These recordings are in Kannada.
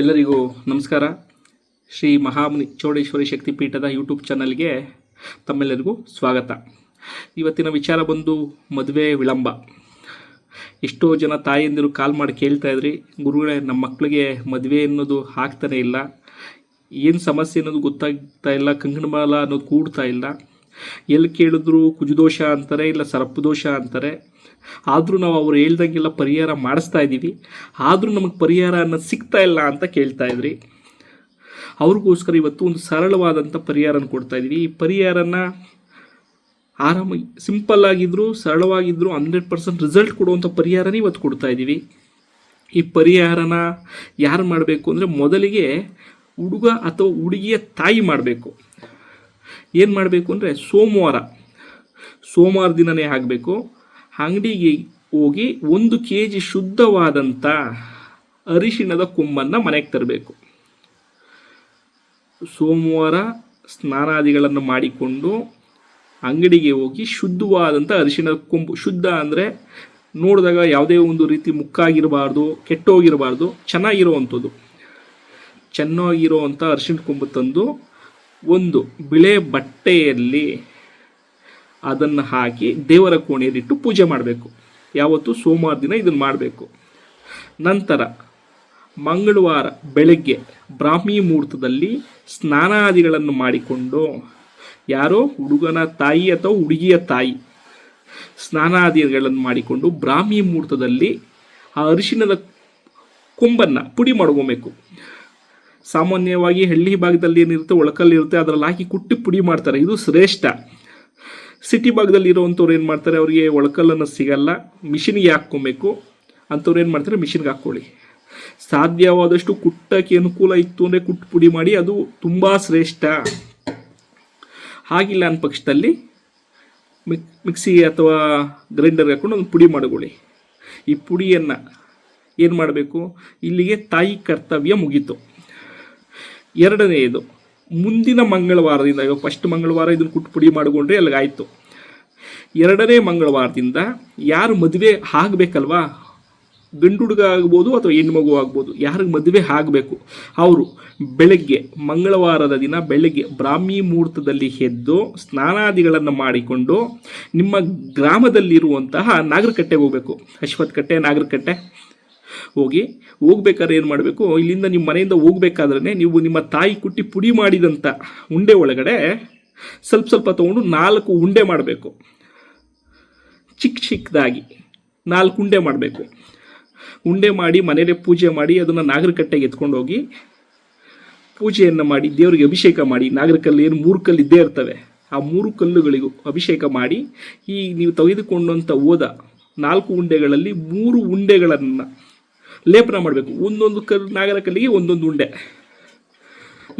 ಎಲ್ಲರಿಗೂ ನಮಸ್ಕಾರ. ಶ್ರೀ ಮಹಾಮುನಿ ಚೌಡೇಶ್ವರಿ ಶಕ್ತಿ ಪೀಠದ ಯೂಟ್ಯೂಬ್ ಚಾನಲ್ಗೆ ತಮ್ಮೆಲ್ಲರಿಗೂ ಸ್ವಾಗತ. ಇವತ್ತಿನ ವಿಚಾರ ಬಂದು ಮದುವೆ ವಿಳಂಬ. ಎಷ್ಟೋ ಜನ ತಾಯಂದಿರು ಕಾಲ್ ಮಾಡಿ ಕೇಳ್ತಾ ಇದ್ರಿ, ಗುರುಗಳೇ ನಮ್ಮ ಮಕ್ಕಳಿಗೆ ಮದುವೆ ಅನ್ನೋದು ಆಗ್ತಾನೇ ಇಲ್ಲ. ಏನು ಸಮಸ್ಯೆ ಅನ್ನೋದು ಗೊತ್ತಾಗ್ತಾ ಇಲ್ಲ ಕಂಕಣಮಾಲ ಅನ್ನೋದು ಕೂಡ್ತಾ ಇಲ್ಲ. ಎಲ್ಲಿ ಕೇಳಿದ್ರು ಕುಜುದೋಷ ಅಂತಾರೆ ಇಲ್ಲ ಸರ್ಪದೋಷ ಅಂತಾರೆ. ಆದರೂ ನಾವು ಅವ್ರು ಹೇಳ್ದಂಗೆಲ್ಲ ಪರಿಹಾರ ಮಾಡಿಸ್ತಾ ಇದ್ದೀವಿ. ಆದರೂ ನಮಗೆ ಪರಿಹಾರ ಅನ್ನೋದು ಸಿಗ್ತಾ ಇಲ್ಲ ಅಂತ ಕೇಳ್ತಾ ಇದ್ರಿ. ಅವ್ರಿಗೋಸ್ಕರ ಇವತ್ತು ಒಂದು ಸರಳವಾದಂಥ ಪರಿಹಾರನ ಕೊಡ್ತಾ ಇದ್ದೀವಿ. ಈ ಪರಿಹಾರನ ಆರಾಮಾಗಿ ಸಿಂಪಲ್ ಆಗಿದ್ರು ಸರಳವಾಗಿದ್ದರೂ ಹಂಡ್ರೆಡ್ ಪರ್ಸೆಂಟ್ ರಿಸಲ್ಟ್ ಕೊಡುವಂಥ ಪರಿಹಾರನೇ ಇವತ್ತು ಕೊಡ್ತಾ ಇದ್ದೀವಿ. ಈ ಪರಿಹಾರನ ಯಾರು ಮಾಡಬೇಕು ಅಂದರೆ ಮೊದಲಿಗೆ ಹುಡುಗ ಅಥವಾ ಹುಡುಗಿಯ ತಾಯಿ ಮಾಡಬೇಕು. ಏನು ಮಾಡಬೇಕು ಅಂದರೆ ಸೋಮವಾರ ಸೋಮವಾರ ದಿನನೇ ಆಗಬೇಕು ಅಂಗಡಿಗೆ ಹೋಗಿ ಒಂದು ಕೆ ಜಿ ಶುದ್ಧವಾದಂಥ ಅರಿಶಿಣದ ಕೊಂಬನ್ನು ಮನೆಗೆ ತರಬೇಕು. ಸೋಮವಾರ ಸ್ನಾನಾದಿಗಳನ್ನು ಮಾಡಿಕೊಂಡು ಅಂಗಡಿಗೆ ಹೋಗಿ ಶುದ್ಧವಾದಂಥ ಅರಿಶಿಣದ ಕೊಂಬು, ಶುದ್ಧ ಅಂದರೆ ನೋಡಿದಾಗ ಯಾವುದೇ ಒಂದು ರೀತಿ ಮುಕ್ಕಾಗಿರಬಾರ್ದು, ಕೆಟ್ಟೋಗಿರಬಾರ್ದು, ಚೆನ್ನಾಗಿರೋವಂಥದ್ದು. ಚೆನ್ನಾಗಿರೋವಂಥ ಅರಿಶಿಣ ಕೊಂಬು ತಂದು ಒಂದು ಬಿಳೆ ಬಟ್ಟೆಯಲ್ಲಿ ಅದನ್ನು ಹಾಕಿ ದೇವರ ಕೋಣೆಯಲ್ಲಿಟ್ಟು ಪೂಜೆ ಮಾಡಬೇಕು. ಯಾವತ್ತು ಸೋಮವಾರ ದಿನ ಇದನ್ನು ಮಾಡಬೇಕು. ನಂತರ ಮಂಗಳವಾರ ಬೆಳಗ್ಗೆ ಬ್ರಾಹ್ಮಿ ಮುಹೂರ್ತದಲ್ಲಿ ಸ್ನಾನಾದಿಗಳನ್ನು ಮಾಡಿಕೊಂಡು ಯಾರೋ ಹುಡುಗನ ತಾಯಿ ಅಥವಾ ಹುಡುಗಿಯ ತಾಯಿ ಸ್ನಾನಾದಿಗಳನ್ನು ಮಾಡಿಕೊಂಡು ಬ್ರಾಹ್ಮಿ ಮುಹೂರ್ತದಲ್ಲಿ ಆ ಅರಿಶಿಣದ ಕೊಂಬನ್ನು ಪುಡಿ ಮಾಡ್ಕೊಬೇಕು ಸಾಮಾನ್ಯವಾಗಿ ಹಳ್ಳಿ ಭಾಗದಲ್ಲಿ ಏನಿರುತ್ತೆ, ಒಳಕಲ್ಲಿರುತ್ತೆ, ಅದರಲ್ಲಿ ಹಾಕಿ ಕುಟ್ಟಿ ಪುಡಿ ಮಾಡ್ತಾರೆ. ಇದು ಶ್ರೇಷ್ಠ. ಸಿಟಿ ಭಾಗದಲ್ಲಿ ಇರೋವಂಥವ್ರು ಏನು ಮಾಡ್ತಾರೆ, ಅವರಿಗೆ ಒಳಕಲ್ಲನ್ನು ಸಿಗಲ್ಲ. ಮಿಷಿನ್ಗೆ ಹಾಕ್ಕೊಬೇಕು. ಅಂಥವ್ರು ಏನು ಮಾಡ್ತಾರೆ, ಮಿಷಿನ್ಗೆ ಹಾಕ್ಕೊಳ್ಳಿ. ಸಾಧ್ಯವಾದಷ್ಟು ಕುಟ್ಟಕ್ಕೆ ಅನುಕೂಲ ಇತ್ತು ಅಂದರೆ ಕುಟ್ಟು ಪುಡಿ ಮಾಡಿ, ಅದು ತುಂಬ ಶ್ರೇಷ್ಠ. ಹಾಗಿಲ್ಲ ಅನ್ನ ಪಕ್ಷದಲ್ಲಿ ಮಿಕ್, ಮಿಕ್ಸಿ ಅಥವಾ ಗ್ರೈಂಡರ್ಗೆ ಹಾಕ್ಕೊಂಡು ಒಂದು ಪುಡಿ ಮಾಡಿಕೊಳ್ಳಿ. ಈ ಪುಡಿಯನ್ನು ಏನು ಮಾಡಬೇಕು? ಇಲ್ಲಿಗೆ ತಾಯಿ ಕರ್ತವ್ಯ ಮುಗೀತು. ಎರಡನೆಯದು, ಮುಂದಿನ ಮಂಗಳವಾರದಿಂದ ಇವಾಗ ಫಸ್ಟ್ ಮಂಗಳವಾರ ಇದನ್ನು ಕುಟ್ಟು ಪುಡಿ ಮಾಡಿಕೊಂಡ್ರೆ ಅಲ್ಲಿಗಾಯಿತು ಎರಡನೇ ಮಂಗಳವಾರದಿಂದ ಯಾರು ಮದುವೆ ಆಗಬೇಕಲ್ವಾ? ಗಂಡು ಹುಡುಗ ಆಗ್ಬೋದು ಅಥವಾ ಹೆಣ್ಮಗು ಆಗ್ಬೋದು, ಯಾರಿಗೆ ಮದುವೆ ಆಗಬೇಕು? ಅವರು ಬೆಳಗ್ಗೆ, ಮಂಗಳವಾರದ ದಿನ ಬೆಳಗ್ಗೆ ಬ್ರಾಹ್ಮಿ ಮುಹೂರ್ತದಲ್ಲಿ ಎದ್ದು ಸ್ನಾನಾದಿಗಳನ್ನು ಮಾಡಿಕೊಂಡು ನಿಮ್ಮ ಗ್ರಾಮದಲ್ಲಿರುವಂತಹ ನಾಗರಕಟ್ಟೆಗೆ ಹೋಗಬೇಕು. ಅಶ್ವತ್ಥಕಟ್ಟೆ ನಾಗರಕಟ್ಟೆ. ಹೋಗಿ ಹೋಗ್ಬೇಕಾದ್ರೆ ಏನು ಮಾಡಬೇಕು? ಇಲ್ಲಿಂದ ನಿಮ್ಮ ಮನೆಯಿಂದ ಹೋಗ್ಬೇಕಾದ್ರೆ ನೀವು ನಿಮ್ಮ ತಾಯಿ ಕುಟ್ಟಿ ಪುಡಿ ಮಾಡಿದಂಥ ಉಂಡೆ ಒಳಗಡೆ ಸ್ವಲ್ಪ ಸ್ವಲ್ಪ ತೊಗೊಂಡು ನಾಲ್ಕು ಉಂಡೆ ಮಾಡಬೇಕು. ಚಿಕ್ಕ ಚಿಕ್ಕದಾಗಿ ನಾಲ್ಕು ಉಂಡೆ ಮಾಡಬೇಕು. ಉಂಡೆ ಮಾಡಿ ಮನೆಯಲ್ಲೇ ಪೂಜೆ ಮಾಡಿ ಅದನ್ನು ನಾಗರಕಟ್ಟೆಗೆ ಎತ್ಕೊಂಡು ಹೋಗಿ ಪೂಜೆಯನ್ನು ಮಾಡಿ, ದೇವರಿಗೆ ಅಭಿಷೇಕ ಮಾಡಿ, ನಾಗರಕಲ್ಲು ಏನು ಮೂರು ಕಲ್ಲು ಇದ್ದೇ ಇರ್ತವೆ, ಆ ಮೂರು ಕಲ್ಲುಗಳಿಗೂ ಅಭಿಷೇಕ ಮಾಡಿ, ಈ ನೀವು ತೆಗೆದುಕೊಂಡಂಥ ಓದ ನಾಲ್ಕು ಉಂಡೆಗಳಲ್ಲಿ ಮೂರು ಉಂಡೆಗಳನ್ನು ಲೇಪನ ಮಾಡಬೇಕು. ಒಂದೊಂದು ಕಲ್ಲು ನಾಗರ ಕಲ್ಲಿಗೆ ಒಂದೊಂದು ಉಂಡೆ.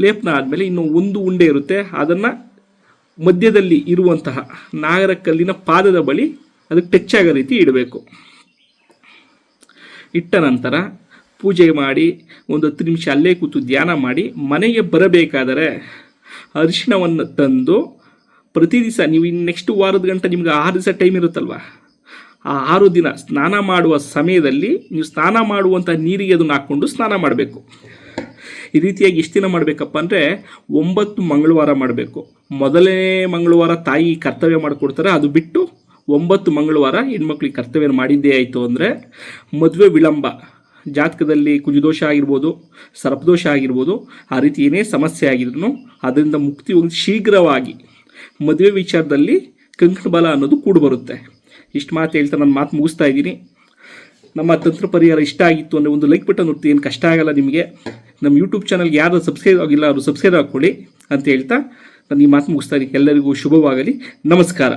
ಲೇಪನ ಆದಮೇಲೆ ಇನ್ನು ಒಂದು ಉಂಡೆ ಇರುತ್ತೆ. ಅದನ್ನು ಮಧ್ಯದಲ್ಲಿ ಇರುವಂತಹ ನಾಗರ ಕಲ್ಲಿನ ಪಾದದ ಬಳಿ ಅದಕ್ಕೆ ಟಚ್ ಆಗೋ ರೀತಿ ಇಡಬೇಕು. ಇಟ್ಟ ನಂತರ ಪೂಜೆ ಮಾಡಿ, ಒಂದು ಹತ್ತು ನಿಮಿಷ ಅಲ್ಲೇ ಕೂತು ಧ್ಯಾನ ಮಾಡಿ, ಮನೆಗೆ ಬರಬೇಕಾದರೆ ಅರಿಶಿಣವನ್ನು ತಂದು ಪ್ರತಿ ದಿವಸ ನೀವು ನೆಕ್ಸ್ಟ್ ವಾರದ ಗಂಟೆ ನಿಮ್ಗೆ ಆರು ದಿವಸ ಟೈಮ್ ಇರುತ್ತಲ್ವ? ಆ ಆರು ದಿನ ಸ್ನಾನ ಮಾಡುವ ಸಮಯದಲ್ಲಿ ನೀವು ಸ್ನಾನ ಮಾಡುವಂಥ ನೀರಿಗೆ ಅದನ್ನು ಹಾಕ್ಕೊಂಡು ಸ್ನಾನ ಮಾಡಬೇಕು. ಈ ರೀತಿಯಾಗಿ ಎಷ್ಟು ದಿನ ಮಾಡಬೇಕಪ್ಪ ಅಂದರೆ ಒಂಬತ್ತು ಮಂಗಳವಾರ ಮಾಡಬೇಕು. ಮೊದಲನೇ ಮಂಗಳವಾರ ತಾಯಿ ಕರ್ತವ್ಯ ಮಾಡಿಕೊಡ್ತಾರೆ, ಅದು ಬಿಟ್ಟು ಒಂಬತ್ತು ಮಂಗಳವಾರ ಹೆಣ್ಮಕ್ಳಿಗೆ ಕರ್ತವ್ಯ ಮಾಡಿದ್ದೇ ಆಯಿತು ಅಂದರೆ ಮದುವೆ ವಿಳಂಬ, ಜಾತಕದಲ್ಲಿ ಕುಜುದೋಷ ಆಗಿರ್ಬೋದು, ಸರ್ಪದೋಷ ಆಗಿರ್ಬೋದು, ಆ ರೀತಿ ಏನೇ ಸಮಸ್ಯೆ ಆಗಿದ್ರು ಅದರಿಂದ ಮುಕ್ತಿ ಶೀಘ್ರವಾಗಿ ಮದುವೆ ವಿಚಾರದಲ್ಲಿ ಕಂಕಣ ಬಲ ಅನ್ನೋದು ಕೂಡಿ ಬರುತ್ತೆ ಇಷ್ಟು ಮಾತು ಹೇಳ್ತಾ ನಾನು ಮಾತು ಮುಗಿಸ್ತಾ ಇದ್ದೀನಿ. ನಮ್ಮ ತಂತ್ರ ಪರಿಹಾರ ಇಷ್ಟ ಆಗಿತ್ತು ಅಂದರೆ ಒಂದು ಲೈಕ್ ಬಟನ್ ಒತ್ತಿ, ಏನು ಕಷ್ಟ ಆಗಲ್ಲ ನಿಮಗೆ. ನಮ್ಮ ಯೂಟ್ಯೂಬ್ ಚಾನಲ್ಗೆ ಯಾರು ಸಬ್ಸ್ಕ್ರೈಬ್ ಆಗಿಲ್ಲ, ಅವರು ಸಬ್ಸ್ಕ್ರೈಬ್ ಹಾಕ್ಕೊಳ್ಳಿ ಅಂತ ಹೇಳ್ತಾ ನಾನು ಈ ಮಾತು ಮುಗಿಸ್ತಾ ಇದ್ದೀನಿ. ಎಲ್ಲರಿಗೂ ಶುಭವಾಗಲಿ. ನಮಸ್ಕಾರ.